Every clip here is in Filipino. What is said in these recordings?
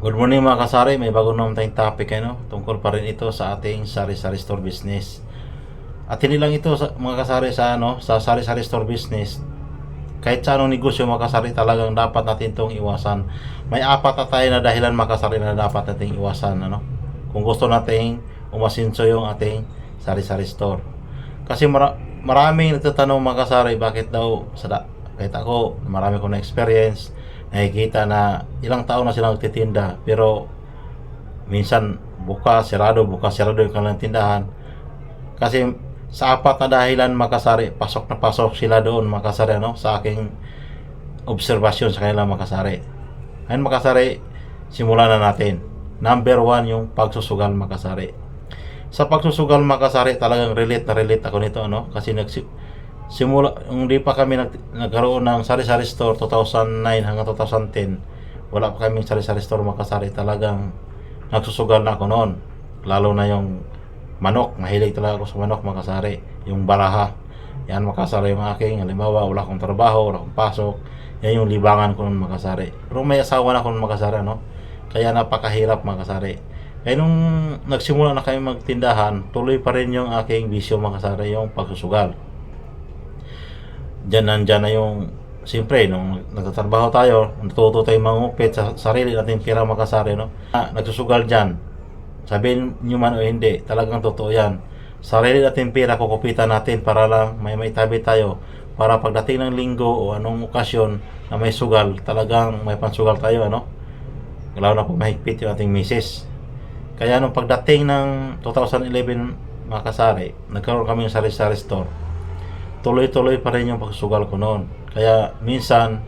Good morning mga kasari, may bago naman tayong topic ano, tungkol pa rin ito sa ating sari-sari store business. At hindi lang ito sa, mga kasari sa ano, sa sari-sari store business. Kahit sa anong negosyo mga kasari talagang dapat natin itong iwasan. May apat na tayo na dahilan mga kasari na dapat nating iwasan ano. Kung gusto nating umasinso yung ating sari-sari store. Kasi mara- maraming nagtatanong mga kasari bakit daw sa da- kahit ako marami ko na experience nakikita na ilang taon na silang nagtitinda pero minsan bukas sarado bukas sarado yung kanilang tindahan. Kasi sa apat na dahilan makasari pasok na pasok sila doon makasari ano sa aking obserbasyon sa kanilang makasari. Ngayon makasari simulan na natin. Number one yung pagsusugal makasari. Sa pagsusugal makasari talagang relate na relate ako nito ano kasi nagsi simula hindi pa kami nag, nagkaroon ng sari-sari store 2009 hanggang 2010 wala pa kaming sari-sari store makasari. Talagang nagsusugal na ako noon. Lalo na yung manok. Mahilig talaga ako sa manok makasari. Yung baraha. Yan makasari yung aking. Halimbawa wala akong trabaho wala akong pasok. Yan yung libangan ko noon makasari. Pero may asawa na ako noon makasari no kaya napakahirap makasari. Kaya nung nagsimula na kami magtindahan tuloy pa rin yung aking bisyo makasari yung pagsusugal dyan nandyan na yung siyempre nung nagtatrabaho tayo natuto tayo mangupit sa sarili natin pira makasari no? Ah, nagsusugal dyan sabihin nyo man o hindi talagang totoo yan. Sarili natin pira kukupitan natin para lang may may tabi tayo. Para pagdating ng linggo o anong okasyon na may sugal talagang may pansugal tayo ano? Lalo na po mahigpit yung ating misis. Kaya nung pagdating ng 2011 mga kasari nagkaroon kami ng sari-sari store tuloy-tuloy pa rin yung pagsusugal ko noon. Kaya minsan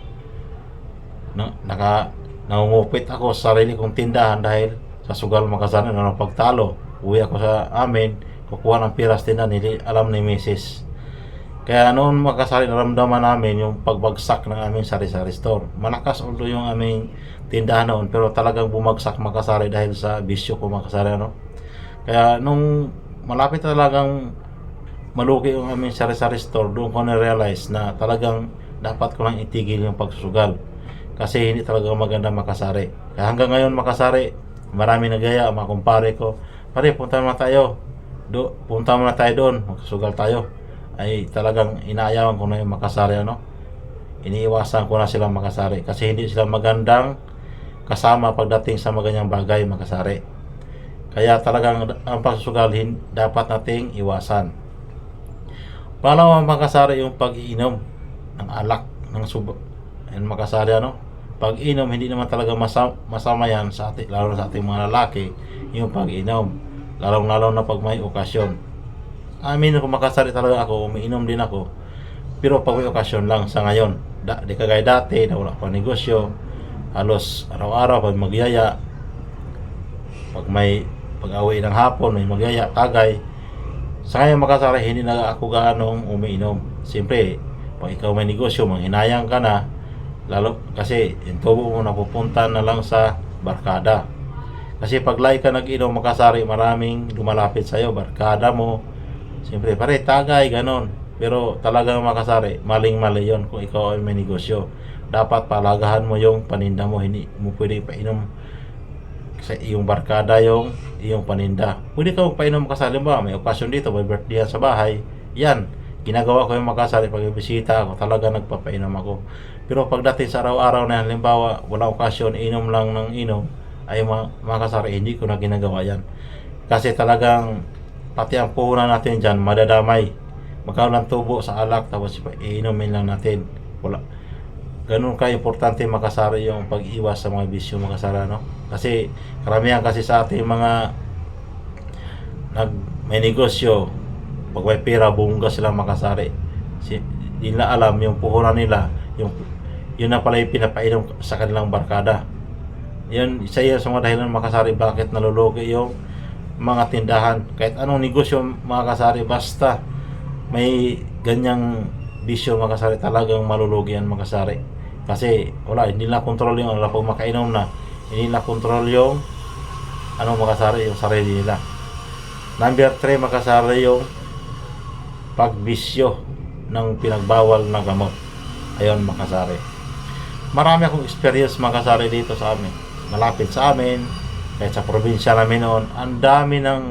na, naka nangungupit ako sa sarili kong tindahan dahil sa sugal makasanan na pagtalo. Uwi ako sa amin, kukuha ng piras tindahan, hindi alam ni Mrs. Kaya noon makasari naramdaman namin yung pagbagsak ng aming sari-sari store. Malakas although yung aming tindahan noon pero talagang bumagsak makasari dahil sa bisyo ko makasari ano. Kaya nung malapit talagang malugi yung aming sari-sari store, doon ko na-realize na talagang dapat ko lang itigil yung pagsusugal. Kasi hindi talaga maganda makasari. Kaya hanggang ngayon makasari, marami nagaya, mga kumpare ko, pare, punta naman tayo. Do, punta muna tayo doon, magsusugal tayo. Ay talagang inaayawan ko na yung makasari, ano? Iniiwasan ko na silang makasari. Kasi hindi sila magandang kasama pagdating sa maganyang bagay makasari. Kaya talagang ang pagsusugal dapat nating iwasan. Pangalawa makasari yung pag-iinom ng alak ng subo. Yan makasari ano? Pag-inom hindi naman talaga masama, masama yan sa ating lalo sa ating mga lalaki yung pag-inom. Lalo lalo na pag may okasyon. Amin kung makasari talaga ako, umiinom din ako. Pero pag may okasyon lang sa ngayon. Da, di kagaya dati na wala pa negosyo. Halos araw-araw pag magyaya. Pag may pag-away ng hapon, may magyaya, tagay sa kanya makasara, hindi na ako gaanong umiinom. Siyempre, pag ikaw may negosyo, manghinayang ka na, lalo kasi yung tubo mo napupunta na lang sa barkada. Kasi pag lay ka nag-inom makasari, maraming lumalapit sa'yo, barkada mo. Siyempre, pare, tagay, ganon. Pero talagang makasari, maling-mali yon kung ikaw ay may negosyo. Dapat palagahan mo yung paninda mo, hindi mo pwede painom sa iyong barkada yung iyong paninda. Pwede ka magpainom kasali ba? May okasyon dito, may birthday sa bahay. Yan, ginagawa ko yung makasali pag bisita ako, talaga nagpapainom ako. Pero pagdating sa araw-araw na yan, halimbawa, wala okasyon, inom lang ng inom, ay ma- makasari, hindi ko na ginagawa yan. Kasi talagang, pati ang puhunan natin dyan, madadamay. Magkaroon ng tubo sa alak, tapos iinumin lang natin. Wala ganun ka importante makasari yung pag-iwas sa mga bisyo makasara no kasi karamihan kasi sa ating mga nag may negosyo pag may pera bungga sila makasari. Si, nila alam yung puhunan nila yung yun na pala yung pinapainom sa kanilang barkada. Yun isa yan sa mga dahilan makasari bakit nalulugi yung mga tindahan. Kahit anong negosyo makasari basta may ganyang bisyo makasari talagang malulugi yan makasari kasi wala hindi nila control yung wala pag makainom na. Hindi nila control yung ano makasari yung sarili nila. Number 3 makasari yung pagbisyo ng pinagbawal na gamot. Ayon makasari. Marami akong experience makasari dito sa amin. Malapit sa amin, kahit sa probinsya namin noon, ang dami ng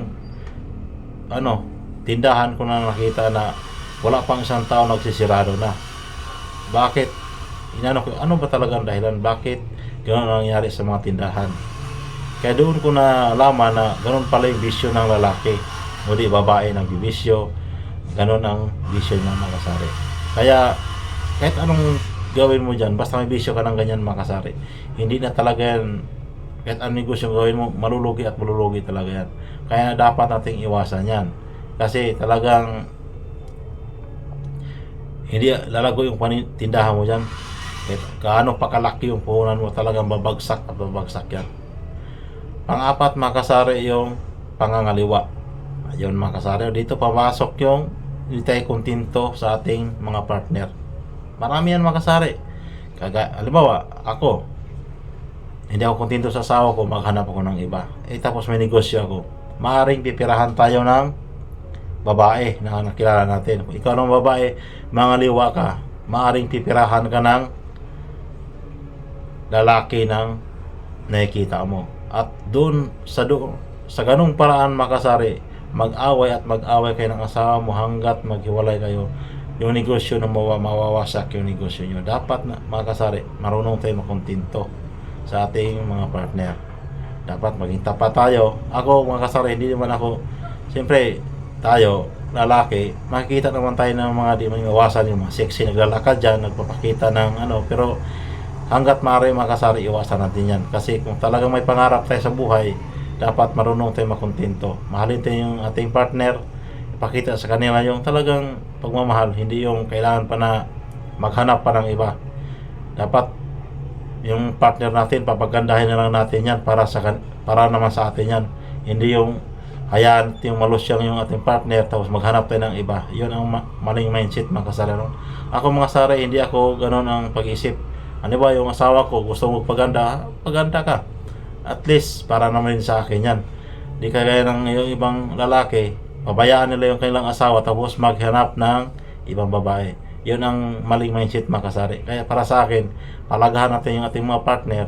ano, tindahan ko na nakita na wala pang isang taon nagsisirado na. Bakit? Inano ko, ano ba talaga ang dahilan? Bakit gano'n ang nangyari sa mga tindahan? Kaya doon ko na laman na gano'n pala yung bisyo ng lalaki. Muli babae ng bibisyo. Gano'n ang bisyo ng mga kasari. Kaya kahit anong gawin mo dyan, basta may bisyo ka ng ganyan mga kasari, hindi na talaga yan, kahit anong negosyo gawin mo, malulugi at malulugi talaga yan. Kaya dapat nating iwasan yan. Kasi talagang hindi lalago yung panin- tindahan mo dyan. Kahit kaano pa kalaki yung puhunan mo, talagang babagsak at babagsak yan. Pang-apat, makasari yung pangangaliwa. Ayun, makasari. Dito papasok yung hindi tayo kontinto sa ating mga partner. Marami yan makasari. Kaga, halimbawa, ako, hindi ako kontinto sa asawa ko, maghanap ako ng iba. Eh, tapos may negosyo ako. Maaring pipirahan tayo ng babae na nakilala natin. Kung ikaw ng babae, mangaliwa ka, maaring pipirahan ka ng lalaki ng nakikita mo. At doon sa doon sa ganung paraan makasari, mag-away at mag-away kayo ng asawa mo hanggat maghiwalay kayo. Yung negosyo na mawa, mawawasak yung negosyo nyo. Dapat na makasari, marunong tayo makontinto sa ating mga partner. Dapat maging tapat tayo. Ako mga kasari, hindi naman ako, siyempre, tayo, lalaki, makikita naman tayo ng mga di man iwasan yung mga sexy naglalakad dyan, nagpapakita ng ano, pero hanggat maaari makasari, iwasan natin yan. Kasi kung talagang may pangarap tayo sa buhay, dapat marunong tayo makontento. Mahalin tayo yung ating partner, ipakita sa kanila yung talagang pagmamahal, hindi yung kailangan pa na maghanap pa ng iba. Dapat yung partner natin, papagandahin na lang natin yan para sa para naman sa atin yan. Hindi yung hayaan yung malusyang yung ating partner tapos maghanap tayo ng iba. Yun ang ma- maling mindset mga kasari. No? Ako mga sari, hindi ako ganun ang pag-isip. Ano ba yung asawa ko gusto mo paganda, paganda ka. At least para naman sa akin yan. Di kagaya ng yung ibang lalaki, pabayaan nila yung kanilang asawa tapos maghanap ng ibang babae. Yun ang maling mindset mga kasari. Kaya para sa akin, palagahan natin yung ating mga partner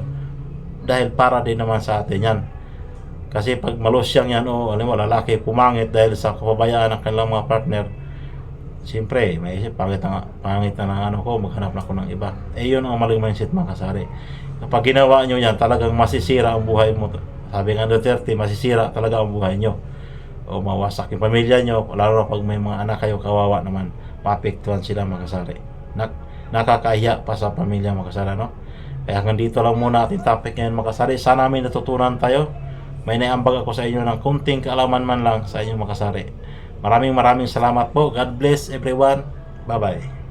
dahil para din naman sa atin yan. Kasi pag malusyang yan o alam mo, lalaki pumangit dahil sa kapabayaan ng kanilang mga partner, siyempre, may isip, pangit na, pangit na ng ano ko, maghanap na ako ng iba. Eh, yun ang maling mindset mga kasari. Kapag ginawa nyo yan, talagang masisira ang buhay mo. Sabi nga Duterte, masisira talaga ang buhay nyo. O mawasak yung pamilya nyo, lalo na pag may mga anak kayo, kawawa naman. Papektuhan sila mga kasari. Nak nakakahiya pa sa pamilya mga kasari, no? Kaya hanggang dito lang muna ating topic ngayon mga kasari. Sana may natutunan tayo. May naiambag ako sa inyo ng kunting kaalaman man lang sa inyong makasari. Maraming maraming salamat po. God bless everyone. Bye-bye.